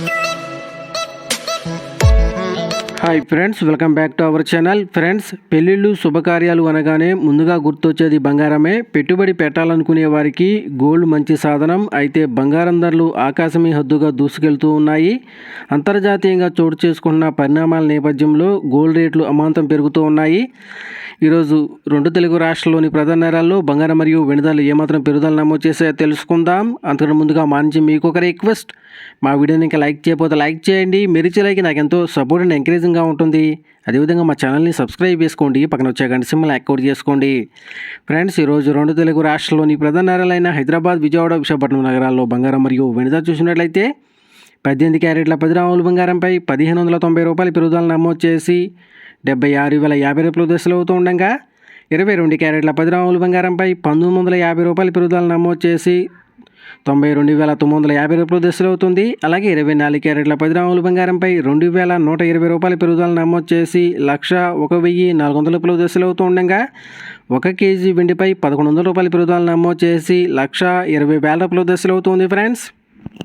Thank you. Hi friends welcome back to our channel friends పెళ్ళిళ్ళు శుభకార్యాలు అనగానే ముందుగా గుర్తొచ్చేది బంగారమే. పెట్టుబడి పెట్టాలనుకునే వారికి గోల్డ్ మంచి సాధనం. అయితే బంగారం ధరలు ఆకాశమే హద్దుగా దూసుకెళ్తూ ఉన్నాయి. అంతర్జాతీయంగా చోటు చేసుకున్న పరిణామాల నేపథ్యంలో గోల్డ్ రేట్లు అమాంతం పెరుగుతూ ఉన్నాయి. ఈరోజు రెండు తెలుగు రాష్ట్రాల్లోని ప్రధాన నగరాల్లో బంగారం మరియు వెనుదలు ఏమాత్రం పెరుగుదల నమోదు చేసే తెలుసుకుందాం. అంతకంటే ముందుగా మా నుంచి మీకు ఒక రిక్వెస్ట్ మా వీడియోని ఇంకా లైక్ చేయకపోతే లైక్ చేయండి. మెరిచి లైక్ నాకు ఎంతో సపోర్ట్ అండ్ ఎంకరేజింగ్గా ఉంటుంది. అదేవిధంగా మా ఛానల్ని సబ్స్క్రైబ్ చేసుకోండి. పక్కన వచ్చే గంట సింహలు యాక్టివేట్ చేసుకోండి. ఫ్రెండ్స్ ఈరోజు రెండు తెలుగు రాష్ట్రాల్లోని ప్రధాన నగరాలైన హైదరాబాద్ విజయవాడ విశాఖపట్నం నగరాల్లో బంగారం మరియు వెనుదల చూసినట్లయితే పద్దెనిమిది క్యారెట్ల పది రాముల బంగారంపై పదిహేను వందల తొంభై రూపాయల పెరుగుదల నమోదు చేసి డెబ్బై ఆరు వేల యాభై రూపాయల దశలు అవుతూ ఉండగా ఇరవై రెండు క్యారెట్ల పది రాముల బంగారంపై పంతొమ్మిది వందల యాభై రూపాయల పెరుగుదల నమోదు చేసి తొంభై రెండు వేల తొమ్మిది వందల యాభై రూపాయలు దశలు అవుతుంది. అలాగే ఇరవై నాలుగు క్యారెట్ల పది రాముల బంగారంపై రెండు వేల నూట ఇరవై రూపాయల పెరుగుదల నమోదు చేసి లక్ష ఒక వెయ్యి నాలుగు వందల రూపాయలు దశలు అవుతూ ఉండగా ఒక కేజీ వెండిపై పదకొండు వందల రూపాయల పెరుగుదల నమోదు చేసి లక్ష ఇరవై వేల రూపాయల దశలు అవుతుంది ఫ్రెండ్స్.